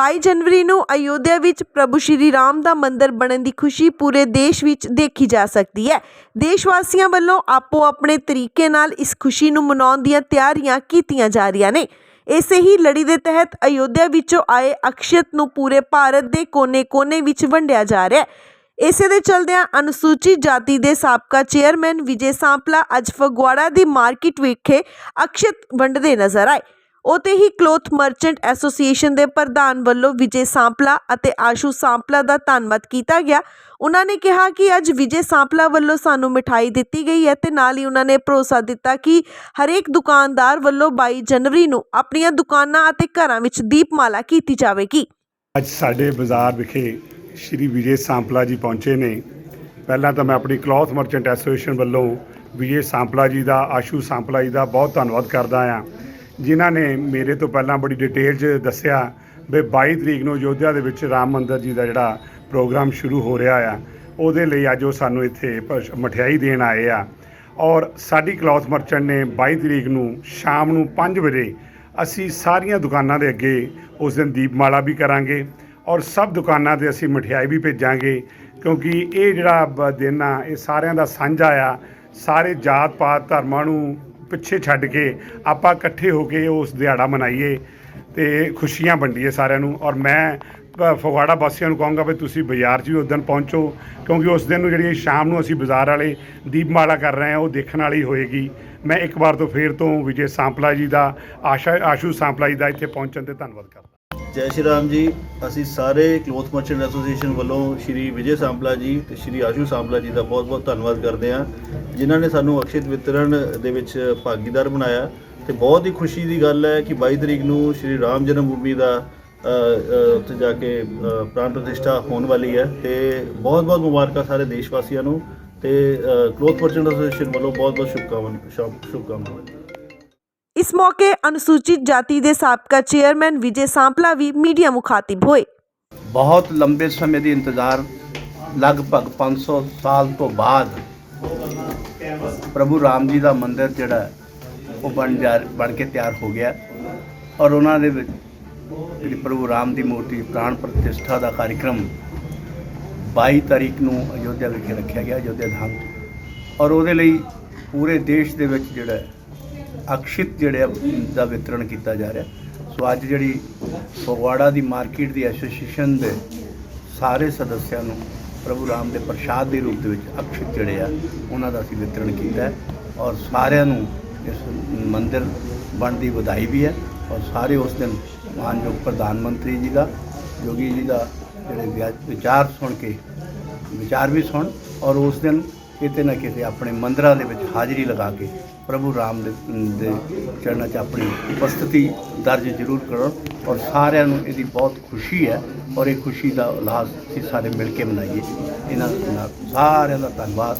22 ਜਨਵਰੀ ਨੂੰ ਅਯੋਧਿਆ ਵਿੱਚ ਪ੍ਰਭੂ ਸ਼੍ਰੀ ਰਾਮ ਦਾ ਮੰਦਿਰ ਬਣਨ ਦੀ ਖੁਸ਼ੀ ਪੂਰੇ ਦੇਸ਼ ਵਿੱਚ ਦੇਖੀ ਜਾ ਸਕਦੀ ਹੈ। ਦੇਸ਼ ਵਾਸੀਆਂ ਵੱਲੋਂ ਆਪੋ ਆਪਣੇ ਤਰੀਕੇ ਨਾਲ ਇਸ ਖੁਸ਼ੀ ਨੂੰ ਮਨਾਉਣ ਦੀਆਂ ਤਿਆਰੀਆਂ ਕੀਤੀਆਂ ਜਾ ਰਹੀਆਂ ਨੇ। ਇਸੇ ਹੀ ਲੜੀ ਦੇ ਤਹਿਤ ਅਯੋਧਿਆ ਵਿੱਚੋਂ ਆਏ ਅਕਸ਼ਤ ਨੂੰ ਪੂਰੇ ਭਾਰਤ ਦੇ ਕੋਨੇ-ਕੋਨੇ ਵਿੱਚ ਵੰਡਿਆ ਜਾ ਰਿਹਾ ਹੈ। ਇਸੇ ਦੇ ਚਲਦਿਆਂ ਅਨੁਸੂਚਿਤ ਜਾਤੀ ਦੇ ਸਾਬਕਾ ਚੇਅਰਮੈਨ ਵਿਜੇ ਸਾਂਪਲਾ ਅੱਜ ਫਗਵਾੜਾ ਦੀ ਮਾਰਕੀਟ ਵਿਖੇ ਅਕਸ਼ਤ ਵੰਡਦੇ ਨਜ਼ਰ ਆਏ। ਉਤੇ ਹੀ ਕਲੋਥ ਮਰਚੈਂਟ ਐਸੋਸੀਏਸ਼ਨ ਦੇ ਪ੍ਰਧਾਨ ਵੱਲੋਂ ਵਿਜੇ ਸਾਂਪਲਾ ਅਤੇ ਆਸ਼ੂ ਸਾਂਪਲਾ ਦਾ ਧੰਨਵਾਦ ਕੀਤਾ ਗਿਆ। ਉਹਨਾਂ ਨੇ ਕਿਹਾ ਕਿ ਅੱਜ ਵਿਜੇ ਸਾਂਪਲਾ ਵੱਲੋਂ ਸਾਨੂੰ ਮਿਠਾਈ ਦਿੱਤੀ ਗਈ ਹੈ ਤੇ ਨਾਲ ਹੀ ਉਹਨਾਂ ਨੇ ਭਰੋਸਾ ਦਿੱਤਾ ਕਿ ਹਰੇਕ ਦੁਕਾਨਦਾਰ ਵੱਲੋਂ 22 ਜਨਵਰੀ ਨੂੰ ਆਪਣੀਆਂ ਦੁਕਾਨਾਂ ਅਤੇ ਘਰਾਂ ਵਿੱਚ ਦੀਪਮਾਲਾ ਕੀਤੀ ਜਾਵੇਗੀ। ਅੱਜ ਸਾਡੇ ਬਾਜ਼ਾਰ ਵਿਖੇ ਸ਼੍ਰੀ ਵਿਜੇ ਸਾਂਪਲਾ ਜੀ ਪਹੁੰਚੇ ਨੇ। ਪਹਿਲਾਂ ਤਾਂ ਮੈਂ ਆਪਣੀ ਕਲੌਥ ਮਰਚੈਂਟ ਐਸੋਸੀਏਸ਼ਨ ਵੱਲੋਂ ਵਿਜੇ ਸਾਂਪਲਾ ਜੀ ਦਾ, ਆਸ਼ੂ ਸਾਂਪਲਾ ਜੀ ਦਾ ਬਹੁਤ ਧੰਨਵਾਦ ਕਰਦਾ ਹਾਂ। ਜਿਨ੍ਹਾਂ ਨੇ ਮੇਰੇ ਤੋਂ ਪਹਿਲਾਂ ਬੜੀ ਡਿਟੇਲ 'ਚ ਦੱਸਿਆ ਵੀ 22 ਤਰੀਕ ਨੂੰ ਅਯੋਧਿਆ ਦੇ ਵਿੱਚ ਰਾਮ ਮੰਦਿਰ ਜੀ ਦਾ ਜਿਹੜਾ ਪ੍ਰੋਗਰਾਮ ਸ਼ੁਰੂ ਹੋ ਰਿਹਾ ਆ, ਉਹਦੇ ਲਈ ਅੱਜ ਉਹ ਸਾਨੂੰ ਇੱਥੇ ਪ- ਮਠਿਆਈ ਦੇਣ ਆਏ ਆ। ਔਰ ਸਾਡੀ ਕਲੌਥ ਮਰਚੈਂਟ ਨੇ 22 ਤਰੀਕ ਨੂੰ ਸ਼ਾਮ ਨੂੰ 5 ਵਜੇ ਅਸੀਂ ਸਾਰੀਆਂ ਦੁਕਾਨਾਂ ਦੇ ਅੱਗੇ ਉਸ ਦਿਨ ਦੀਪਮਾਲਾ ਵੀ ਕਰਾਂਗੇ ਔਰ ਸਭ ਦੁਕਾਨਾਂ ਤੇ ਅਸੀਂ ਮਠਿਆਈ ਵੀ ਭੇਜਾਂਗੇ, ਕਿਉਂਕਿ ਇਹ ਜਿਹੜਾ ਬ- ਦਿਨ ਆ, ਇਹ ਸਾਰਿਆਂ ਦਾ ਸਾਂਝਾ ਆ। ਸਾਰੇ ਜਾਤ ਪਾਤ ਧਰਮਾਂ ਨੂੰ ਪਿੱਛੇ ਛੱਡ ਕੇ ਆਪਾਂ ਇਕੱਠੇ ਹੋ ਕੇ ਉਸ ਦਿਹਾੜਾ ਮਨਾਈਏ ਤੇ ਖੁਸ਼ੀਆਂ ਵੰਡੀਏ ਸਾਰਿਆਂ ਨੂੰ। ਔਰ ਮੈਂ ਫਗਵਾੜਾ ਵਾਸੀਆਂ ਨੂੰ ਕਹਾਂਗਾ ਵੀ ਤੁਸੀਂ ਬਾਜ਼ਾਰ 'ਚ ਵੀ ਉਸ ਦਿਨ ਪਹੁੰਚੋ, ਕਿਉਂਕਿ ਉਸ ਦਿਨ ਨੂੰ ਜਿਹੜੀ ਸ਼ਾਮ ਨੂੰ ਅਸੀਂ ਬਾਜ਼ਾਰ ਵਾਲੇ ਦੀਪਮਾਲਾ ਕਰ ਰਹੇ ਹਾਂ, ਉਹ ਦੇਖਣ ਵਾਲੀ ਹੋਏਗੀ। ਮੈਂ ਇੱਕ ਵਾਰ ਤੋਂ ਫੇਰ ਤੋਂ ਵਿਜੇ ਸਾਂਪਲਾ ਜੀ ਦਾ, ਆਸ਼ਾ, ਆਸ਼ੂ ਸਾਂਪਲਾ ਜੀ ਦਾ ਇੱਥੇ ਪਹੁੰਚਣ ਤੇ ਧੰਨਵਾਦ ਕਰਦਾ। ਜੈ ਸ਼੍ਰੀ ਰਾਮ ਜੀ, ਅਸੀਂ ਸਾਰੇ ਕਲੋਥ ਮਰਚੈਂਟ ਐਸੋਸੀਏਸ਼ਨ ਵੱਲੋਂ ਸ਼੍ਰੀ ਵਿਜੇ ਸਾਂਪਲਾ ਜੀ ਤੇ ਸ਼੍ਰੀ ਆਸ਼ੂ ਸਾਂਪਲਾ ਜੀ ਦਾ ਬਹੁਤ-ਬਹੁਤ ਧੰਨਵਾਦ ਕਰਦੇ ਹਾਂ, ਜਿਨ੍ਹਾਂ ਨੇ ਸਾਨੂੰ ਅਕਸ਼ਿਤ ਵਿਤਰਨ ਦੇ ਵਿੱਚ ਭਾਗੀਦਾਰ ਬਣਾਇਆ ਤੇ ਬਹੁਤ ਹੀ ਖੁਸ਼ੀ ਦੀ ਗੱਲ ਹੈ ਕਿ 22 ਤਰੀਕ ਨੂੰ ਸ਼੍ਰੀ ਰਾਮ ਜਨਮ ਭੂਮੀ ਦਾ ਉੱਥੇ ਜਾ ਕੇ ਪ੍ਰਾਣ ਪ੍ਰਤਿਸ਼ਠਾ ਹੋਣ ਵਾਲੀ ਹੈ ਤੇ ਬਹੁਤ-ਬਹੁਤ ਮੁਬਾਰਕਾਂ ਸਾਰੇ ਦੇਸ਼ ਵਾਸੀਆਂ ਨੂੰ ਤੇ ਕਲੋਥ ਮਰਚੈਂਟ ਐਸੋਸੀਏਸ਼ਨ ਵੱਲੋਂ ਬਹੁਤ-ਬਹੁਤ ਸ਼ੁਭਕਾਮਨਾਵਾਂ ਸ਼ੁਭ- ਸ਼ੁਭਕਾਮਨਾਵਾਂ। ਇਸ ਮੌਕੇ ਅਨੁਸੂਚਿਤ ਜਾਤੀ ਦੇ ਸਾਬਕਾ ਚੇਅਰਮੈਨ ਵਿਜੇ ਸਾਂਪਲਾ ਵੀ ਮੀਡੀਆ ਮੁਖਾਤਿਬ ਹੋਏ ਬਹੁਤ ਲੰਬੇ ਸਮੇਂ ਦੀ ਇੰਤਜ਼ਾਰ ਲਗਭਗ 500 ਸਾਲ ਤੋਂ ਬਾਅਦ ਪ੍ਰਭੂ ਰਾਮ ਜੀ ਦਾ ਮੰਦਿਰ ਜਿਹੜਾ ਹੈ, ਉਹ ਬਣ ਜਾ ਬਣ ਕੇ ਤਿਆਰ ਹੋ ਗਿਆ ਔਰ ਉਹਨਾਂ ਦੇ ਵਿੱਚ ਜਿਹੜੀ ਪ੍ਰਭੂ ਰਾਮ ਦੀ ਮੂਰਤੀ ਪ੍ਰਾਣ ਪ੍ਰਤਿਸ਼ਠਾ ਦਾ ਕਾਰਜਕ੍ਰਮ 22 ਤਾਰੀਖ ਨੂੰ ਅਯੋਧਿਆ ਵਿਖੇ ਰੱਖਿਆ ਗਿਆ ਅਯੋਧਿਆ ਧਾਮ 'ਚ। ਔਰ ਉਹਦੇ ਲਈ ਪੂਰੇ ਦੇਸ਼ ਦੇ ਵਿੱਚ ਜਿਹੜਾ ਹੈ, ਅਕਸ਼ਿਤ ਜਿਹੜੇ ਆ ਦਾ ਵਿਤਰਨ ਕੀਤਾ ਜਾ ਰਿਹਾ। ਸੋ ਅੱਜ ਜਿਹੜੀ ਫਗਵਾੜਾ ਦੀ ਮਾਰਕੀਟ ਦੀ ਐਸੋਸੀਏਸ਼ਨ ਦੇ ਸਾਰੇ ਸਦੱਸਿਆਂ ਨੂੰ ਪ੍ਰਭੂ ਰਾਮ ਦੇ ਪ੍ਰਸ਼ਾਦ ਦੇ ਰੂਪ ਦੇ ਵਿੱਚ ਅਕਸ਼ਿਤ ਜਿਹੜੇ ਆ, ਉਹਨਾਂ ਦਾ ਅਸੀਂ ਵਿਤਰਣ ਕੀਤਾ ਹੈ ਔਰ ਸਾਰਿਆਂ ਨੂੰ ਇਸ ਮੰਦਿਰ ਬਣਨ ਦੀ ਵਧਾਈ ਵੀ ਹੈ ਔਰ ਸਾਰੇ ਉਸ ਦਿਨ ਮਾਨਯੋਗ ਪ੍ਰਧਾਨ ਮੰਤਰੀ ਜੀ ਦਾ ਯੋਗੀ ਜੀ ਦਾ ਜਿਹੜੇ ਵਿਚਾਰ ਸੁਣ ਕੇ, ਵਿਚਾਰ ਵੀ ਸੁਣ ਔਰ ਉਸ ਦਿਨ ਕਿਤੇ ਨਾ ਕਿਤੇ ਆਪਣੇ ਮੰਦਰਾਂ ਦੇ ਵਿੱਚ ਹਾਜ਼ਰੀ ਲਗਾ ਕੇ ਪ੍ਰਭੂ ਰਾਮ ਦੇ ਦੇ ਚਰਨਾਂ 'ਚ ਆਪਣੀ ਉਪਸਥਿਤੀ ਦਰਜ ਜ਼ਰੂਰ ਕਰੋ ਔਰ ਸਾਰਿਆਂ ਨੂੰ ਇਹਦੀ ਬਹੁਤ ਖੁਸ਼ੀ ਹੈ ਔਰ ਇਹ ਖੁਸ਼ੀ ਦਾ ਉਲਾਸ ਅਸੀਂ ਸਾਰੇ ਮਿਲ ਕੇ ਮਨਾਈਏ। ਇਹਨਾਂ ਨਾਲ ਸਾਰਿਆਂ ਦਾ ਧੰਨਵਾਦ।